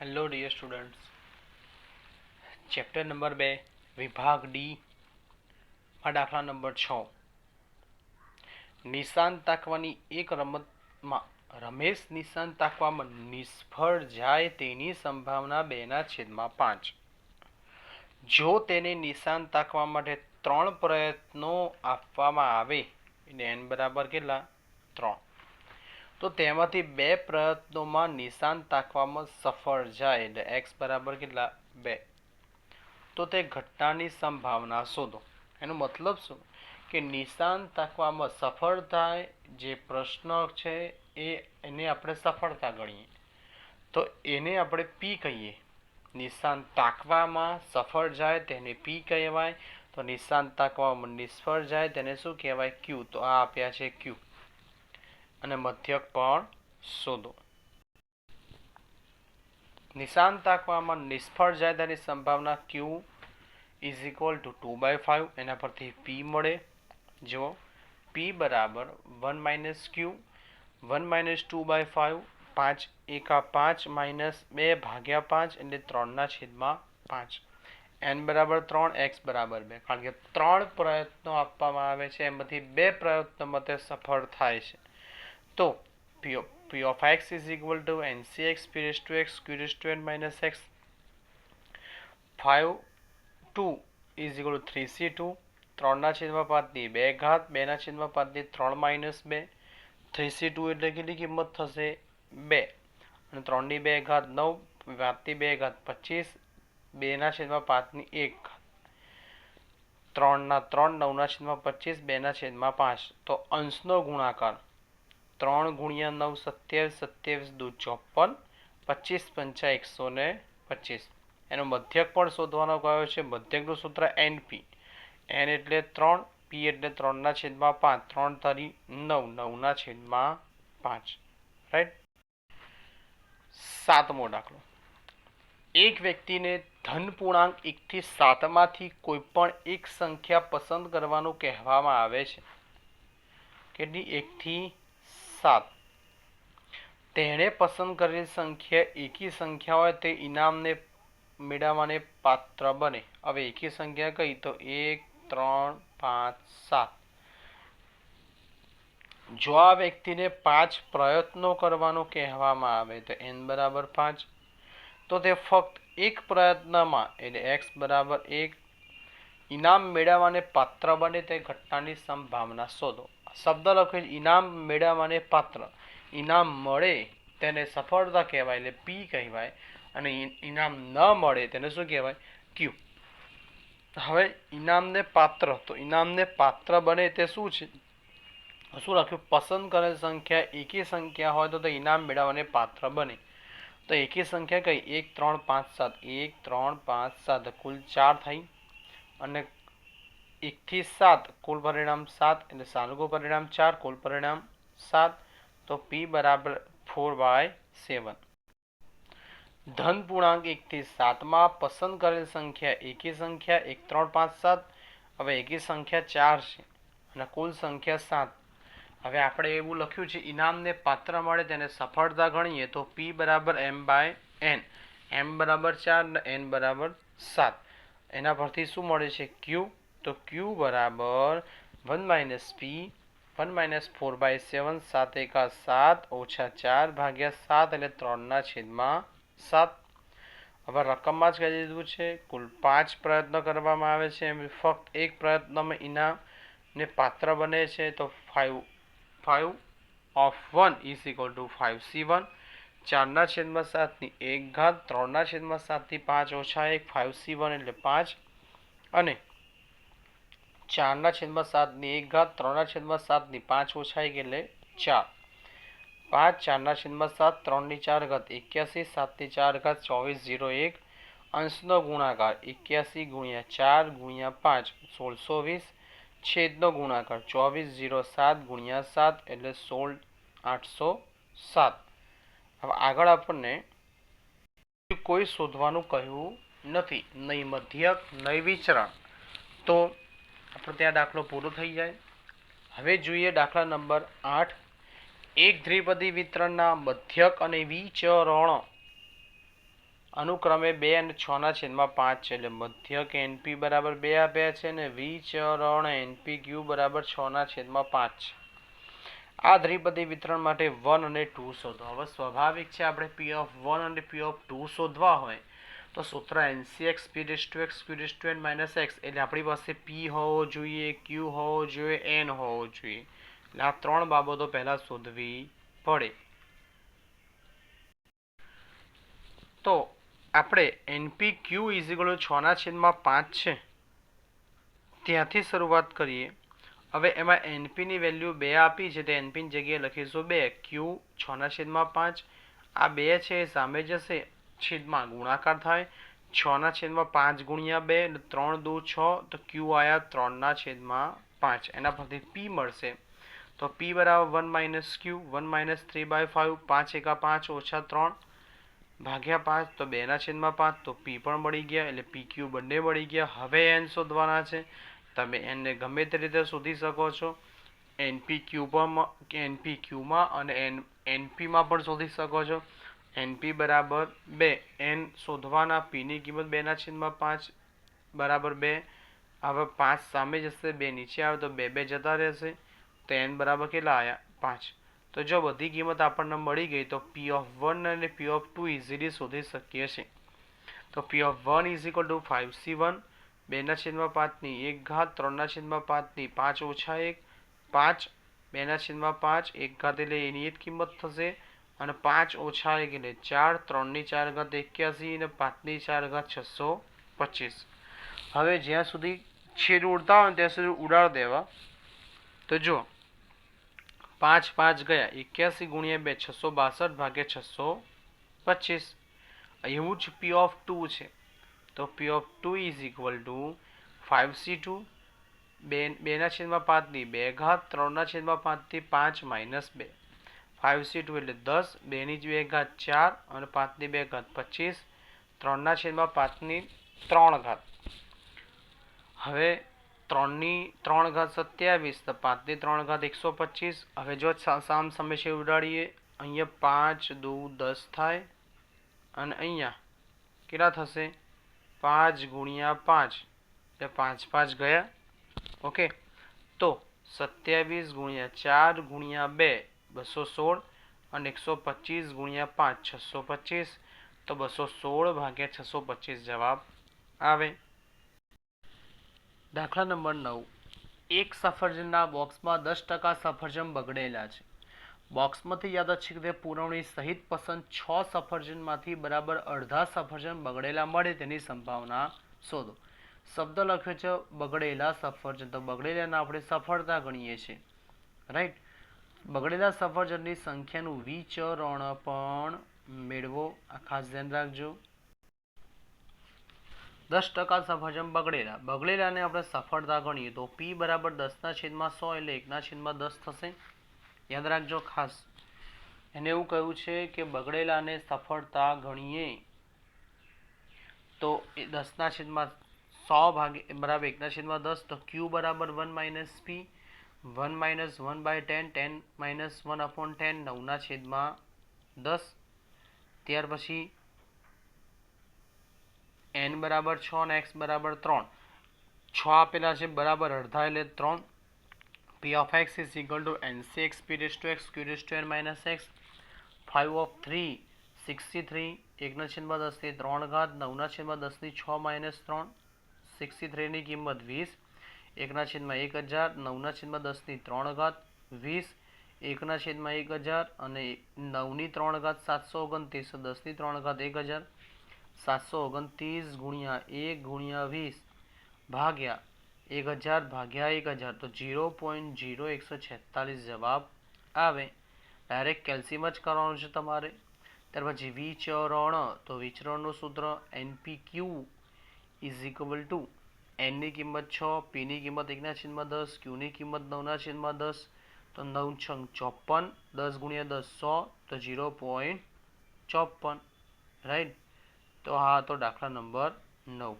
Hello dear students chapter number બે, વિભાગ D માં દાખલા નંબર છ. નિશાન તાકવાની એક રમતમાં રમેશ નિશાન તાકવામાં નિષ્ફળ જાય તેની સંભાવના બેના છેદમાં પાંચ. જો તેને નિશાન તાકવા માટે ત્રણ પ્રયત્નો આપવામાં આવે એટલે એન બરાબર કેટલા? ત્રણ. તો તેમાંથી બે પ્રયત્નોમાં નિશાન તાકવામાં સફળ જાય એટલે એક્સ બરાબર કેટલા? બે. તો તે ઘટનાની સંભાવના શોધો. એનો મતલબ શું? કે નિશાન તાકવામાં સફળ થાય, જે પ્રશ્ન છે, એ એને આપણે સફળતા ગણીએ. તો એને આપણે પી કહીએ. નિશાન તાકવામાં સફળ જાય તેને પી કહેવાય. તો નિશાન તાકવામાં નિષ્ફળ જાય તેને શું કહેવાય? ક્યુ તો આ આપ્યા છે ક્યુ અને મધ્યક પણ શોધો. નિશાન તાકવામાં નિષ્ફળ જાય તેની સંભાવના Q is equal to two by five એના પરથી પી મળે. જો પી બરાબર one minus Q one minus two by five પાંચ એકા પાંચ માઇનસ બે ભાગ્યા પાંચ એટલે ત્રણના છેદમાં પાંચ. એન બરાબર ત્રણ એક્સ બરાબર બે. કારણ કે ત્રણ પ્રયત્નો આપવામાં આવે છે, એમાંથી બે પ્રયત્નોમાં તે સફળ થાય છે. તો P P of X is equal to N C X P raise to X Q raise to N minus X five two is equal to three C two ત્રણના છેદમાં પાંચની બે ઘાત બેના છેદમાં પાંચની ત્રણ માઇનસ બે. થ્રી સી ટુ એટલે કેટલી કિંમત થશે? બે. અને ત્રણની બે ઘાત નવ પાંચની બે ઘાત પચીસ બેના છેદમાં પાંચની એક ઘાત. ત્રણના ત્રણ નવના છેદમાં પચીસ બેના છેદમાં પાંચ. તો અંશનો ગુણાકાર. ત્રણ ગુણ્યા નવ સત્યાવીસ સત્યાવીસ દુ ચોપન, પચીસ પંચા એકસો ને પચીસ. એનો મધ્યક પણ શોધવાનો કયો છે? મધ્યકનું સૂત્ર એન પી એન એટલે ત્રણ પી એટલે ત્રણના છેદમાં પાંચ. ત્રણ તારી નવ, નવના છેદમાં પાંચ. રાઈટ સાતમો દાખલો. એક વ્યક્તિને ધન પૂર્ણાંક એકથી સાતમાંથી કોઈ પણ એક સંખ્યા પસંદ કરવાનું કહેવામાં આવે છે. કેટલી? એકથી સાત. તેણે પસંદ કરેલી સંખ્યા એકી સંખ્યા હોય તે ઇનામને મેળવવાને પાત્ર બને. હવે એકી સંખ્યા કઈ? તો એક, ત્રણ, પાંચ, સાત. જો આ વ્યક્તિને પાંચ પ્રયત્નો કરવાનું કહેવામાં આવે તો એન બરાબર પાંચ. તો તે ફક્ત એક પ્રયત્નમાં એટલે એક્સ બરાબર એક ઇનામ મેળવવાને પાત્ર બને તે ઘટનાની સંભાવના શોધો. શબ્દ લખ્યો છે ઇનામ મેળવવાને પાત્ર. ઇનામ મળે તેને સફળતા કહેવાય એટલે પી કહેવાય અને ઇનામ ન મળે તેને શું કહેવાય? ક્યુ. હવે ઇનામને પાત્ર, તો ઇનામને પાત્ર બને તે શું છે? શું લખ્યું? પસંદ કરેલ સંખ્યા એકી સંખ્યા હોય તો તે ઇનામ મેળવવાને પાત્ર બને. તો એકી સંખ્યા કઈ? એક, ત્રણ, પાંચ, સાત. એક, ત્રણ, પાંચ, સાત. કુલ ચાર થઈ. અને એકથી સાત, કુલ પરિણામ સાત એટલે સાનુકૂળ પરિણામ ચાર, કુલ પરિણામ સાત, તો પી બરાબર ફોર બાય સેવન ધન પૂર્ણાંક એકથી સાતમાં, પસંદ કરેલ સંખ્યા એકી સંખ્યા, એક, ત્રણ, પાંચ, સાત, હવે એકી સંખ્યા ચાર છે અને કુલ સંખ્યા સાત. હવે આપણે એવું લખ્યું છે, ઇનામને પાત્ર મળે તેને સફળતા ગણીએ તો પી બરાબર એમ બાય એન એમ બરાબર ચાર ને એન બરાબર સાત. એના પરથી શું મળે છે? ક્યુ તો ક્યુ બરાબર one minus P one minus four by seven સાત એકા સાત, ઓછા ચાર ભાગ્યા સાત એટલે ત્રણના છેદમાં સાત. હવે રકમમાં જ કહી દીધું છે. કુલ પાંચ પ્રયત્ન કરવામાં આવે છે. એમ ફક્ત એક પ્રયત્નમાં ઇનામને પાત્ર બને છે. તો five five of one is equal to five C one ચારના છેદમાં સાતની એક ઘાત ત્રણના છેદમાં સાતથી પાંચ ઓછા એક ફાઇવ સી વન એટલે પાંચ. અને ચારના છેદમાં સાતની એક ઘાત ત્રણના છેદમાં સાતની પાંચ ઓછા એક એટલે ચાર. પાંચ ચારના છેદમાં સાત, ત્રણની ચાર ઘાત એક્યાસી, સાતની ચાર ઘાત ચોવીસ, ઝીરો એક. અંશનો ગુણાકાર એક્યાસી ગુણ્યા ચાર ગુણ્યા પાંચ, સોળસો વીસ. છેદનો ગુણાકાર ચોવીસ, ઝીરો સાત ગુણ્યા સાત એટલે સોળ, આઠસો સાત. હવે આગળ આપણને કોઈ શોધવાનું કહ્યું નથી. નહીં મધ્યક નહીં વિચરણ તો આપણે ત્યાં દાખલો પૂરો થઈ જાય. હવે જોઈએ દાખલા નંબર આઠ. એક દ્વિપદી વિતરણના મધ્યક અને વિચરણ અનુક્રમે બે અને છના છેદમાં પાંચ છે. એટલે મધ્યક એનપી બરાબર બે આપ્યા છે અને વિચરણ એનપી ક્યુ બરાબર છના છેદમાં પાંચ છે. આ દ્વિપદી વિતરણ માટે વન અને ટુ શોધો. હવે સ્વાભાવિક છે આપણે પી ઓફ વન અને પી ઓફ ટુ શોધવા હોય. તો સૂત્ર N C X P this to X Q this to N minus X એટલે આપણી પાસે પી હોવો જોઈએ ક્યુ હોવો જોઈએ એન હોવો જોઈએ. એટલે આ ત્રણ બાબતો પહેલાં શોધવી પડે. તો આપણે એનપી ક્યુ ઇઝ ઇક્વલ છના છેદમાં પાંચ છે. ત્યાંથી શરૂઆત કરીએ. હવે એમાં એનપીની વેલ્યુ બે આપી છે, તે એનપીની જગ્યાએ લખીશું બે. ક્યુ છના છેદમાં પાંચ. આ બે છે, એ સામે જશે. છેદમાં ગુણાકાર થાય. છના છેદમાં પાંચ ગુણ્યા બે ત્રણ દો છ, તો ક્યુ આયા ત્રણના છેદમાં પાંચ. એના પરથી પી મળશે. તો પી બરાબર one minus Q one minus three by five પાંચ એકા પાંચ ઓછા ત્રણ. ભાગ્યા પાંચ, તો બેના છેદમાં પાંચ, તો પી પણ મળી ગયા, એટલે પી ક્યુ બંને મળી ગયા. હવે એન શોધવાના છે. તમે એનને ગમે તે રીતે શોધી શકો છો. એનપી ક્યુમાં એનપી ક્યુમાં અને એન એનપીમાં પણ શોધી શકો છો. એનપી બરાબર બે એન શોધવાના પીની કિંમત બેના છેદમાં પાંચ બરાબર બે હવે પાંચ સામે જશે બે નીચે આવે તો બે બે જતા રહેશે તો એન બરાબર કેટલા આવ્યા પાંચ તો જો બધી કિંમત આપણને મળી ગઈ તો પી ઓફ વન અને પી ઓફ ટુ ઇઝીલી શોધી શકીએ છીએ તો P of one is equal to five C one બેના છેદમાં પાંચની એક ઘાત ત્રણના છેદમાં પાંચની પાંચ ઓછા એક પાંચ બેના છેદમાં પાંચ એક ઘાત એટલે એની જ કિંમત થશે અને પાંચ ઓછા એકને ચાર, ત્રણની ચાર ઘાત એક્યાસી અને પાંચની ચાર ઘાત છસો પચીસ. હવે જ્યાં સુધી છેદ ઉડતા હોય ત્યાં સુધી ઉડાડ દેવા. તો જો પાંચ પાંચ ગયા. એક્યાસી ગુણ્યા બે, છસો બાસઠ ભાગ્યા છસો પચીસ. એવું જ પી ઓફ ટુ છે. તો P of two is equal to five C two બે, બેના છેદમાં પાંચની. બે ઘાત ત્રણના છેદમાં પાંચથી પાંચ માઇનસ બે. ફાઇવ સી ટુ એટલે દસ, બેની જ બે ઘાત ચાર અને પાંચની બે ઘાત પચીસ. ત્રણના છેદમાં પાંચની ત્રણ ઘાત. હવે ત્રણની ત્રણ ઘાત સત્યાવીસ, તો પાંચની ત્રણ ઘાત એકસો પચીસ. હવે જો સામ સામે છે ઉડાડીએ, અહીંયા પાંચ, દુ, દસ થાય અને અહીંયા કેટલા થશે? પાંચ ગુણ્યા પાંચ, એટલે પાંચ પાંચ ગયા. ઓકે. તો સત્યાવીસ ગુણ્યા ચાર ગુણ્યા બે બસો સોળ અને એકસો પચીસ ગુણ્યા પાંચ, છસો પચીસ. તો બસો સોળ ભાગ્યા છસો પચીસ જવાબ આવે. દાખલા નંબર નવ. એક સફરજનના બોક્સમાં દસ ટકા સફરજન બગડેલા છે. બોક્સમાંથી યાદચ્છિક પુરવણી સહિત પસંદ છ સફરજનમાંથી બરાબર અડધા સફરજન બગડેલા મળે તેની સંભાવના શોધો. શબ્દ લખ્યો છે, બગડેલા સફરજન. તો બગડેલાને આપણે સફળતા ગણીએ છીએ. રાઈટ બગડેલા સફરજનની સંખ્યાનું વિચરણ પણ મેળવો. આ ખાસ ધ્યાન રાખજો. દસ ટકા સફરજન બગડેલા. બગડેલાને આપણે સફળતા ગણીએ તો પી બરાબર દસના છેદમાં સો એટલે એકના છેદમાં દસ થશે. યાદ રાખજો ખાસ. એને એવું કહ્યું છે કે બગડેલાને સફળતા ગણીએ તો એ દસના છેદમાં સો ભાગે, બરાબર એકના છેદમાં દસ તો ક્યુ બરાબર one minus P. One minus one by ten ten minus one upon ten, નવના છેદમાં દસ. ત્યાર પછી એન બરાબર છ અને એક્સ બરાબર ત્રણ. છ આપેલા છે બરાબર અડધા એટલે ત્રણ. P of X is equal to N C X P raise to X Q raise to N minus X five of three sixty three એકના છેદમાં દસથી ત્રણ ઘાત, નવના છેદમાં દસની છ માઇનસ ત્રણ. સિક્સટી થ્રીની કિંમત વીસ. એકના છેદમાં એક હજાર, નવના છેદમાં દસની ત્રણ ઘાત વીસ, એકના છેદમાં એક હજાર અને નવની ત્રણ ઘાત સાતસો ઓગણત્રીસ દસની ત્રણ ઘાત એક હજાર, સાતસો ઓગણત્રીસ ગુણ્યા એક ગુણ્યા વીસ ભાગ્યા એક હજાર ભાગ્યા એક હજાર, તો જીરો પોઈન્ટ જીરો એકસો છેતાલીસ જવાબ આવે. ડાયરેક્ટ કેલ્શિયમ જ કરવાનું છે તમારે. ત્યાર પછી વિચરણ, તો વિચરણનું સૂત્ર N P Q is equal to એનની કિંમત છ પીની કિંમત એકના છેદમાં દસ ક્યુની કિંમત નવના છેદમાં દસ. તો નવ છંગ ચોપન દસ ગુણ્યા દસ સો, તો જીરો પોઈન્ટ ચોપન રાઈટ તો હા, તો દાખલા નંબર નવ.